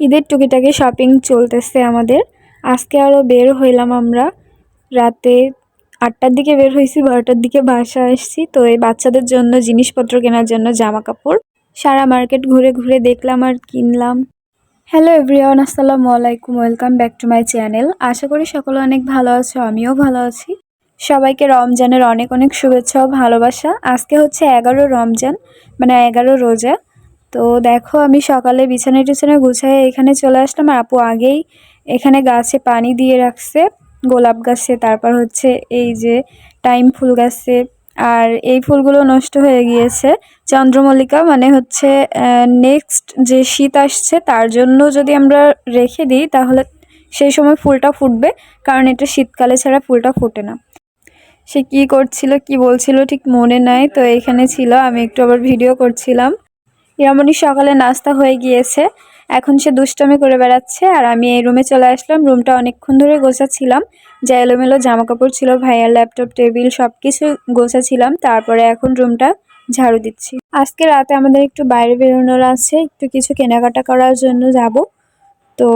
ঈদের টুকিটাকি শপিং চলতেছে আমাদের। আজকে আরও বের হইলাম আমরা। রাতে আটটার দিকে বের হয়েছি বারোটার দিকে বাসা আসছি। তো এই বাচ্চাদের জন্য জিনিসপত্র কেনার জন্য জামা কাপড় সারা মার্কেট ঘুরে ঘুরে দেখলাম আর কিনলাম। হ্যালো এভরিওয়ান আসসালামু আলাইকুম welcome back to my channel আশা করি সকলে অনেক ভালো আছো, আমিও ভালো আছি। সবাইকে রমজানের অনেক অনেক শুভেচ্ছা ও ভালোবাসা। আজকে হচ্ছে এগারো রমজান মানে এগারো রোজা। তো দেখো আমি সকালে বিছানা টিছানা গুছাই এখানে চলে আসলাম। আর আপু আগেই এখানে গাছে পানি দিয়ে রাখছে, গোলাপ গাছে, তারপর হচ্ছে এই যে টাইম ফুল গাছে। আর এই ফুলগুলো নষ্ট হয়ে গিয়েছে। চন্দ্রমল্লিকা মানে হচ্ছে নেক্সট যে শীত আসছে তার জন্য যদি আমরা রেখে দিই, তাহলে সেই সময় ফুলটা ফুটবে, কারণ এটা শীতকালে ছাড়া ফুলটা ফোটে না। সে কি করছিল, কি বলছিল ঠিক মনে নাই। তো এখানে ছিল, আমি একটু আবার ভিডিও করছিলাম। ইরামণি সকালে নাস্তা হয়ে গিয়েছে। এখন সে দুষ্টমি করে বেড়াচ্ছে আর আমি এই রুমে চলে আসলাম। রুমটা অনেকক্ষণ ধরে গোছাচ্ছিলাম। যা এলোমেলো জামা কাপড় ছিল, ভাইয়ার ল্যাপটপ টেবিল সব কিছু গোছাচ্ছিলাম। তারপরে এখন রুমটা ঝাড়ু দিচ্ছি। আজকে রাতে আমাদের একটু বাইরে বেরোনোর আছে, একটু কিছু কেনাকাটা করার জন্য যাব। তো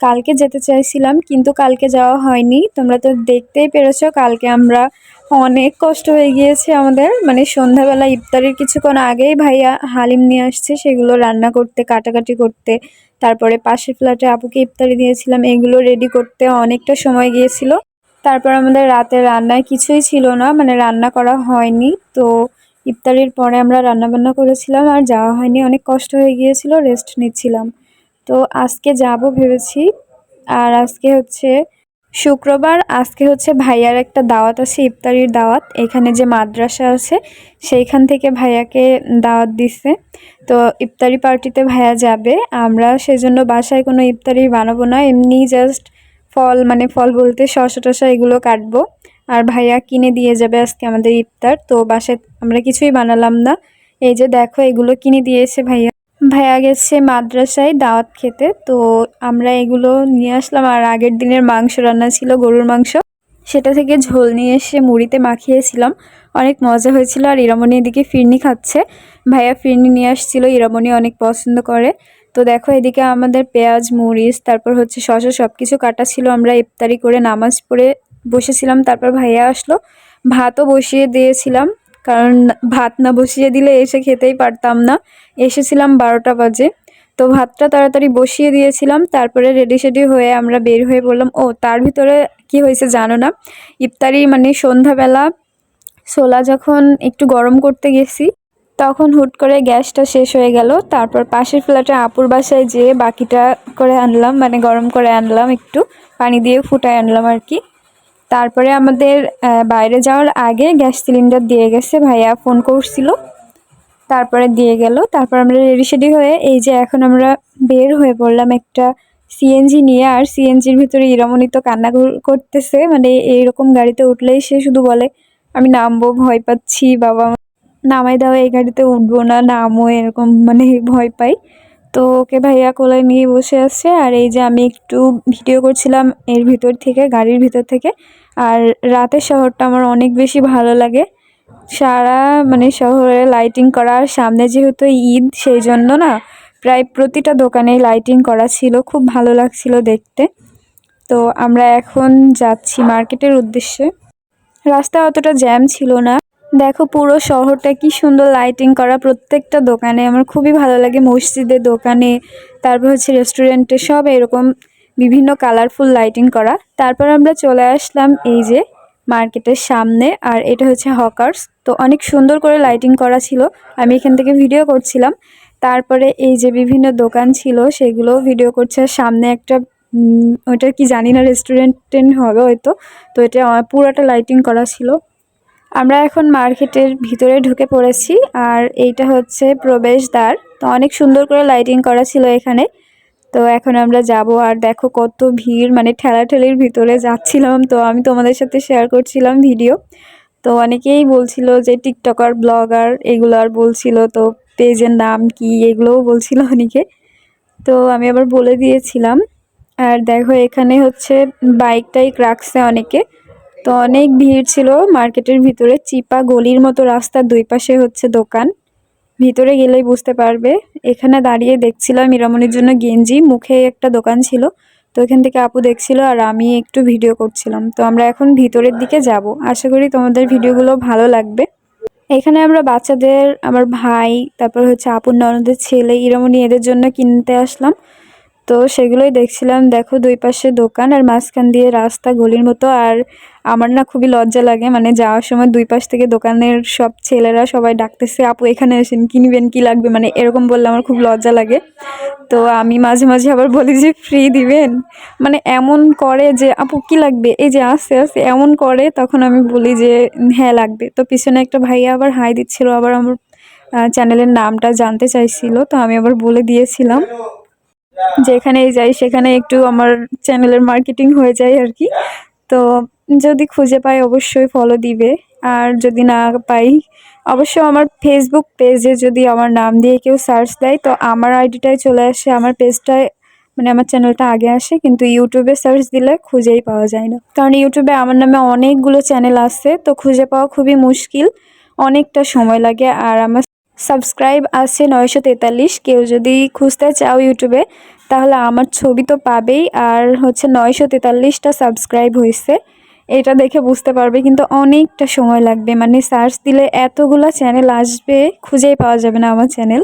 কালকে যেতে চাইছিলাম, কিন্তু কালকে যাওয়া হয়নি। তোমরা তো দেখতেই পেরেছ, কালকে আমরা অনেক কষ্ট হয়ে গিয়েছে আমাদের। মানে সন্ধ্যাবেলা ইফতারির কিছুক্ষণ আগেই ভাইয়া হালিম নিয়ে আসছে, সেগুলো রান্না করতে, কাটাকাটি করতে। তারপরে পাশের ফ্ল্যাটে আপুকে ইফতারি দিয়েছিলাম, এগুলো রেডি করতে অনেকটা সময় গিয়েছিল। তারপর আমাদের রাতে রান্নায় কিছুই ছিল না মানে রান্না করা হয়নি। তো ইফতারির পরে আমরা রান্নাবান্না করেছিলাম, আর যাওয়া হয়নি। অনেক কষ্ট হয়ে গিয়েছিল রেস্ট নিচ্ছিলাম। তো আজকে যাব ভেবেছি। আর আজকে হচ্ছে শুক্রবার আজকে হচ্ছে ভাইয়ার একটা দাওয়াত আছে, ইফতারির দাওয়াত। এখানে যে মাদ্রাসা আছে, সেইখান থেকে ভাইয়াকে দাওয়াত দিচ্ছে তো ইফতারি পার্টিতে ভাইয়া যাবে। আমরা সেজন্য বাসায় কোনো ইফতারি বানাবো না, এমনি জাস্ট ফল মানে ফল বলতে শসা টসা এগুলো কাটবো। আর ভাইয়া কিনে দিয়ে যাবে আজকে আমাদের ইফতার। তো বাসায় আমরা কিছুই বানালাম না। এই যে দেখো, এগুলো কিনে দিয়েছে ভাইয়া ভাইয়া গেছে মাদ্রাসায় দাওয়াত খেতে, তো আমরা এগুলো নিয়ে আসলাম। আর আগের দিনের মাংস রান্না ছিল গরুর মাংস। সেটা থেকে ঝোল নিয়ে এসে মুড়িতে মাখিয়েছিলাম। অনেক মজা হয়েছিল আর ইরামণি এদিকে ফিরনি খাচ্ছে। ভাইয়া ফিরনি নিয়ে আসছিল, ইরামণি অনেক পছন্দ করে। তো দেখো এদিকে আমাদের পেঁয়াজ, মরিচ, তারপর হচ্ছে শশা সব কিছু কাটা ছিল। আমরা ইফতারি করে নামাজ পড়ে বসেছিলাম, তারপর ভাইয়া আসলো। ভাতও বসিয়ে দিয়েছিলাম। কারণ ভাত না বসিয়ে দিলে এসে খেতেই পারতাম না। এসেছিলাম বারোটা বাজে। তো ভাতটা তাড়াতাড়ি বসিয়ে দিয়েছিলাম, তারপরে রেডি সেডি হয়ে আমরা বের হয়ে বললাম, ও, তার ভিতরে কি হয়েছে জানো না? ইফতারি মানে সন্ধ্যাবেলা ছোলা যখন একটু গরম করতে গেছি, তখন হুট করে গ্যাসটা শেষ হয়ে গেল। তারপর পাশের ফ্ল্যাটে আপুর বাসায় যেয়ে বাকিটা করে আনলাম মানে গরম করে আনলাম একটু, পানি দিয়ে ফুটায় আনলাম আর কি। তারপরে আমাদের বাইরে যাওয়ার আগে গ্যাস সিলিন্ডার দিয়ে গেছে, ভাইয়া ফোন করছিল। তারপরে দিয়ে গেল। তারপর আমরা রেডি সেডি হয়ে এই যে এখন আমরা বের হয়ে পড়লাম একটা সিএনজি নিয়ে। আর সিএনজির ভিতরে ইরামণি তো কান্না করতেছে। মানে এইরকম গাড়িতে উঠলেই সে শুধু বলে, আমি নামবো, ভয় পাচ্ছি বাবা নামাই দাও এই গাড়িতে উঠবো না, নামো, এরকম মানে ভয় পাই। তো ওকে ভাইয়া কোলায় নিয়ে বসে আছে। আর এই যে আমি একটু ভিডিও করছিলাম এর ভিতর থেকে, গাড়ির ভিতর থেকে। আর রাতের শহরটা আমার অনেক বেশি ভালো লাগে। সারা মানে শহরে লাইটিং করার সামনে যেহেতু ঈদ, সেই জন্য না প্রায় প্রতিটা দোকানেই লাইটিং করা ছিল, খুব ভালো লাগছিল দেখতে। তো আমরা এখন যাচ্ছি মার্কেটের উদ্দেশ্যে। রাস্তা অতটা জ্যাম ছিল না। দেখো পুরো শহরটা কি সুন্দর লাইটিং করা। প্রত্যেকটা দোকানে আমার খুবই ভালো লাগে মসজিদের দোকানে, তারপর হচ্ছে রেস্টুরেন্টে সব এরকম বিভিন্ন কালারফুল লাইটিং করা। তারপর আমরা চলে আসলাম এই যে মার্কেটের সামনে, আর এটা হচ্ছে হকার্স তো অনেক সুন্দর করে লাইটিং করা ছিল, আমি এখান থেকে ভিডিও করছিলাম। তারপরে এই যে বিভিন্ন দোকান ছিল সেগুলো ভিডিও করছে। সামনে একটা ওইটা কি জানি না রেস্টুরেন্ট হবে হয়তো। তো এটা পুরোটা লাইটিং করা ছিল। আমরা এখন মার্কেটের ভিতরে ঢুকে পড়েছি আর এইটা হচ্ছে প্রবেশদ্বার। তো অনেক সুন্দর করে লাইটিং করা ছিল এখানে। তো এখন আমরা যাব আর দেখো কত ভিড় মানে ঠেলাঠেলির ভিতরে যাচ্ছিলাম। তো আমি তোমাদের সাথে শেয়ার করছিলাম ভিডিও তো অনেকেই বলছিল যে টিকটকার, ব্লগার এগুলো আর বলছিল। তো পেজের নাম কি এগুলোও বলছিল অনেকে। তো আমি আবার বলে দিয়েছিলাম। আর দেখো এখানে হচ্ছে বাইক টাইক রাখছে অনেকে। তো অনেক ভিড় ছিল মার্কেটের ভিতরে, চিপা গলির মতো রাস্তার দুই পাশে হচ্ছে দোকান। ভিতরে গেলেই বুঝতে পারবে। এখানে দাঁড়িয়ে দেখছিলাম ইরামনির জন্য গেঞ্জি, মুখে একটা দোকান ছিল। তো এখান থেকে আপু দেখছিল আর আমি একটু ভিডিও করছিলাম। তো আমরা এখন ভিতরের দিকে যাব। আশা করি তোমাদের ভিডিওগুলো ভালো লাগবে। এখানে আমরা বাচ্চাদের, আমার ভাই, তারপর হচ্ছে আপুর ননদের ছেলে, ইরামনি এদের জন্য কিনতে আসলাম। তো সেগুলোই দেখছিলাম। দেখো দুই পাশে দোকান আর মাঝখান দিয়ে রাস্তা গলির মতো। আর আমার না খুবই লজ্জা লাগে মানে যাওয়ার সময় দুই পাশ থেকে দোকানের সব ছেলেরা সবাই ডাকতেছে, আপু, এখানে এসেন কিনবেন, কি লাগবে? মানে এরকম বললে আমার খুব লজ্জা লাগে। তো আমি মাঝে মাঝে আবার বলি যে, ফ্রি দিবেন? মানে এমন করে যে, আপু, কি লাগবে? এই যে আস্তে আস্তে এমন করে তখন আমি বলি যে হ্যাঁ লাগবে। তো পিছনে একটা ভাইয়া আবার হাই দিচ্ছিল, আবার আমার চ্যানেলের নামটা জানতে চাইছিল, তো আমি আবার বলে দিয়েছিলাম। যেখানেই যাই, সেখানে একটু আমার চ্যানেলের মার্কেটিং হয়ে যায় আর কি। তো যদি খুঁজে পাই অবশ্যই ফলো দিবে। আর যদি না পাই, অবশ্য আমার ফেসবুক পেজে যদি আমার নাম দিয়ে কেউ সার্চ দেয়, তো আমার আইডিটাই চলে আসে, আমার পেজটায় মানে আমার চ্যানেলটা আগে আসে, কিন্তু ইউটিউবে সার্চ দিলে খুঁজেই পাওয়া যায় না। কারণ ইউটিউবে আমার নামে অনেকগুলো চ্যানেল আছে তো খুঁজে পাওয়া খুবই মুশকিল, অনেকটা সময় লাগে। আর আমার সাবস্ক্রাইব আছে নয়শো তেতাল্লিশ। কেউ যদি খুঁজতে চাও ইউটিউবে, তাহলে আমার ছবি তো পাবেই। আর হচ্ছে নয়শো তেতাল্লিশটা সাবস্ক্রাইব হয়েছে এটা দেখে বুঝতে পারবে, কিন্তু অনেকটা সময় লাগবে। মানে সার্চ দিলে এতগুলো চ্যানেল আসবে, খুঁজেই পাওয়া যাবে না আমার চ্যানেল।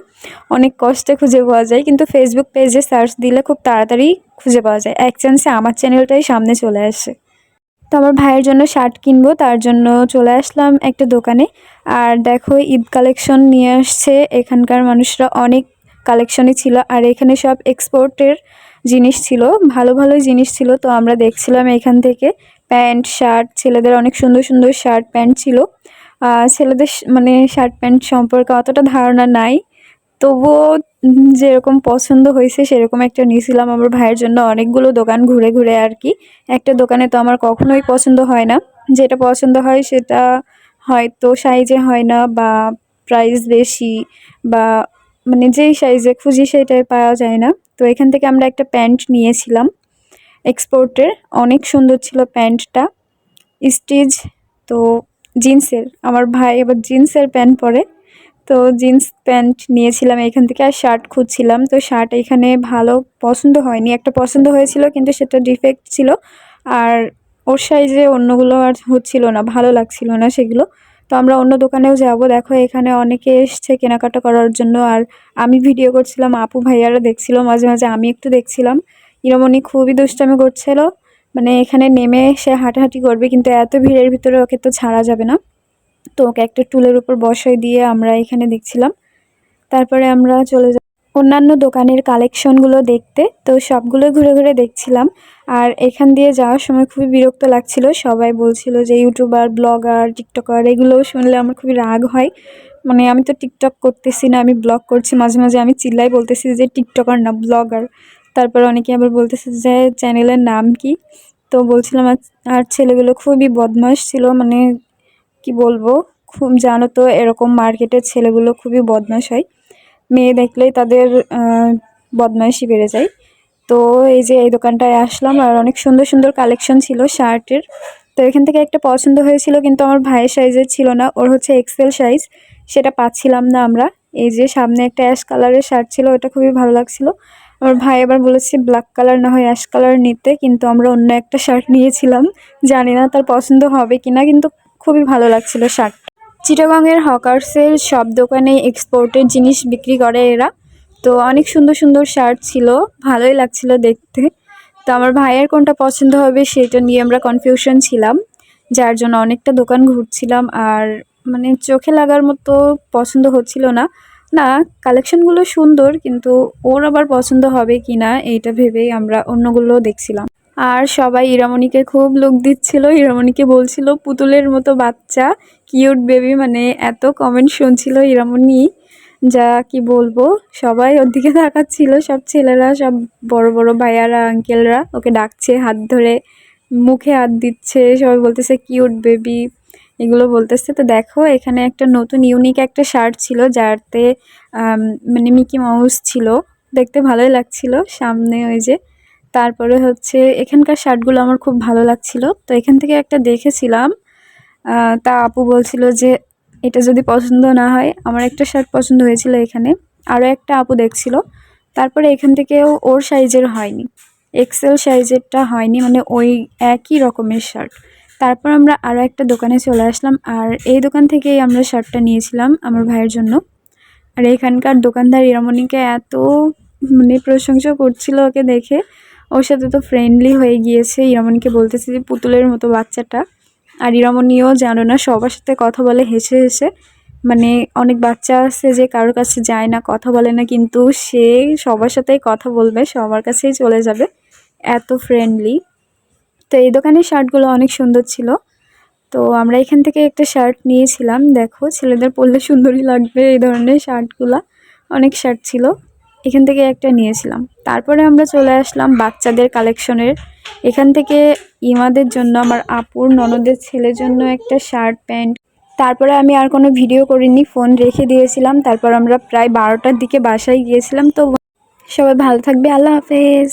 অনেক কষ্টে খুঁজে পাওয়া যায়, কিন্তু ফেসবুক পেজে সার্চ দিলে খুব তাড়াতাড়ি খুঁজে পাওয়া যায়। এক চান্সে আমার চ্যানেলটাই সামনে চলে আসে। তো আমার ভাইয়ের জন্য শার্ট কিনবো, তার জন্য চলে আসলাম একটা দোকানে। আর দেখো, ঈদ কালেকশন নিয়ে আসছে। এখানকার মানুষরা অনেক কালেকশনই ছিল। আর এখানে সব এক্সপোর্টের জিনিস ছিল, ভালো ভালো জিনিস ছিল। তো আমরা দেখছিলাম এখান থেকে প্যান্ট, শার্ট, ছেলেদের অনেক সুন্দর সুন্দর শার্ট প্যান্ট ছিল। ছেলেদের মানে শার্ট প্যান্ট সম্পর্কে অতটা ধারণা নাই। তবুও যেরকম পছন্দ হয়েছে, সেরকম একটা নিয়েছিলাম আমার ভাইয়ের জন্য। অনেকগুলো দোকান ঘুরে ঘুরে আর কি। একটা দোকানে তো আমার কখনোই পছন্দ হয় না। যেটা পছন্দ হয় সেটা হয়তো সাইজে হয় না বা প্রাইস বেশি বা মানে যেই সাইজে খুঁজি সেটাই পাওয়া যায় না। তো এখান থেকে আমরা একটা প্যান্ট নিয়েছিলাম এক্সপোর্টের অনেক সুন্দর ছিল প্যান্টটা স্টিচ তো জিন্সের আমার ভাই এবার জিন্সের প্যান্ট পরে। তো জিন্স প্যান্ট নিয়েছিলাম এখান থেকে আর শার্ট খুঁজছিলাম। তো শার্ট এখানে ভালো পছন্দ হয়নি। একটা পছন্দ হয়েছিল, কিন্তু সেটা ডিফেক্ট ছিল। আর ওর সাইজে অন্যগুলো আর হচ্ছিল না, ভালো লাগছিল না সেগুলো। তো আমরা অন্য দোকানেও যাব। দেখো এখানে অনেকে এসছে কেনাকাটা করার জন্য। আর আমি ভিডিও করছিলাম, আপু ভাইয়ারা দেখছিল, মাঝে মাঝে আমি একটু দেখছিলাম। ইরমণি খুবই দুষ্টামি করছিল। মানে এখানে নেমে সে হাঁটাহাঁটি করবে, কিন্তু এত ভিড়ের ভিতরে ওকে তো ছাড়া যাবে না। তো ওকে একটা টুলের উপর বসাই দিয়ে আমরা এখানে দেখছিলাম। তারপরে আমরা চলে যাব অন্যান্য দোকানের কালেকশনগুলো দেখতে। তো সবগুলো ঘুরে ঘুরে দেখছিলাম। আর এখান দিয়ে যাওয়ার সময় খুবই বিরক্ত লাগছিল। সবাই বলছিল যে ইউটিউবার, ব্লগার, টিকটকার, এগুলোও শুনলে আমার খুবই রাগ হয়। মানে আমি তো টিকটক করতেছি না, আমি ব্লগ করছি, মাঝে মাঝে আমি চিল্লাই বলতেছি যে টিকটকার না, ব্লগার। তারপর অনেকে আবার বলতেছে যে চ্যানেলের নাম কি? তো বলছিলাম, আর ছেলেগুলো খুবই বদমাস ছিল মানে কি বলব? খুব জানো তো, এরকম মার্কেটের ছেলেগুলো খুবই বদমাস হয়। মেয়ে দেখলেই তাদের বদমাইশি বেড়ে যায়। তো এই যে এই দোকানটায় আসলাম, আর অনেক সুন্দর সুন্দর কালেকশন ছিল শার্টের। তো এখান থেকে একটা পছন্দ হয়েছিল, কিন্তু আমার ভাইয়ের সাইজের ছিল না, ওর হচ্ছে এক্সেল সাইজ সেটা পাচ্ছিলাম না আমরা। এই যে সামনে একটা অ্যাশ কালারের শার্ট ছিল, ওটা খুবই ভালো লাগছিল। আমার ভাই আবার বলেছে ব্ল্যাক কালার না হয় অ্যাশ কালার নিতে। কিন্তু আমরা অন্য একটা শার্ট নিয়েছিলাম। জানি না তার পছন্দ হবে কিনা, কিন্তু খুবই ভালো লাগছিল শার্ট। চিটাগংয়ের হকার্সের সব দোকানে এক্সপোর্টের জিনিস বিক্রি করে এরা। তো অনেক সুন্দর সুন্দর শার্ট ছিল, ভালোই লাগছিল দেখতে। তো আমার ভাইয়ের কোনটা পছন্দ হবে সেটা নিয়ে আমরা কনফিউশন ছিলাম, যার জন্য অনেকটা দোকান ঘুরছিলাম। আর মানে চোখে লাগার মতো পছন্দ হচ্ছিল না। না কালেকশনগুলো সুন্দর, কিন্তু ওর আবার পছন্দ হবে কি না এইটা ভেবেই আমরা অন্যগুলো দেখছিলাম। আর সবাই ইরামণিকে খুব লুক দিচ্ছিল। ইরামণিকে বলছিল, পুতুলের মতো বাচ্চা কিউট বেবি মানে এত কমেন্ট শুনছিল ইরামণি। যা কি বলব, সবাই ওর দিকে তাকাচ্ছিল। সব ছেলেরা, সব বড় বড় ভাইয়ারা আঙ্কেলরা ওকে ডাকছে, হাত ধরে মুখে হাত দিচ্ছে। সবাই বলতেছে কিউট বেবি এগুলো বলতেছে। তো দেখো, এখানে একটা নতুন ইউনিক একটা শার্ট ছিল, যারতে মানে মিকি মাউস ছিল। দেখতে ভালোই লাগছিল। সামনে ওই যে তারপরে হচ্ছে এখানকার শার্টগুলো আমার খুব ভালো লাগছিল। তো এখান থেকে একটা দেখেছিলাম। তা আপু বলছিল যে এটা যদি পছন্দ না হয়, আমার একটা শার্ট পছন্দ হয়েছিল এখানে। আরও একটা আপু দেখছিল। তারপরে এখান থেকেও ওর সাইজের হয়নি। এক্সেল সাইজেরটা হয়নি মানে ওই একই রকমের শার্ট। তারপর আমরা আরও একটা দোকানে চলে আসলাম আর এই দোকান থেকেই আমরা শার্টটা নিয়েছিলাম আমার ভাইয়ের জন্য। আর এখানকার দোকানদার ইরামণিকে এত মানে প্রশংসা করছিল ওকে দেখে। ওর সাথে তো ফ্রেন্ডলি হয়ে গিয়েছে। ইরামণিকে বলতেছে যে, পুতুলের মতো বাচ্চাটা। আর ইরামণিও জানো না, সবার সাথে কথা বলে হেসে হেসে। মানে অনেক বাচ্চা আছে যে, কারোর কাছে যায় না, কথা বলে না, কিন্তু সে সবার সাথেই কথা বলবে, সবার কাছেই চলে যাবে। এত ফ্রেন্ডলি তো এই দোকানের শার্টগুলো অনেক সুন্দর ছিল। তো আমরা এখান থেকে একটা শার্ট নিয়েছিলাম। দেখো, ছেলেদের পরলে সুন্দরই লাগবে এই ধরনের শার্টগুলা। অনেক শার্ট ছিল। এখান থেকে একটা নিয়েছিলাম। তারপরে আমরা চলে আসলাম বাচ্চাদের কালেকশনের। এখান থেকে ইমাদের জন্য, আমার আপুর ননদের ছেলের জন্য একটা শার্ট, প্যান্ট। তারপরে আমি আর কোনো ভিডিও করিনি, ফোন রেখে দিয়েছিলাম। তারপর আমরা প্রায় বারোটার দিকে বাসায় গিয়েছিলাম। তো সবাই ভালো থাকবে, আল্লাহ হাফেজ।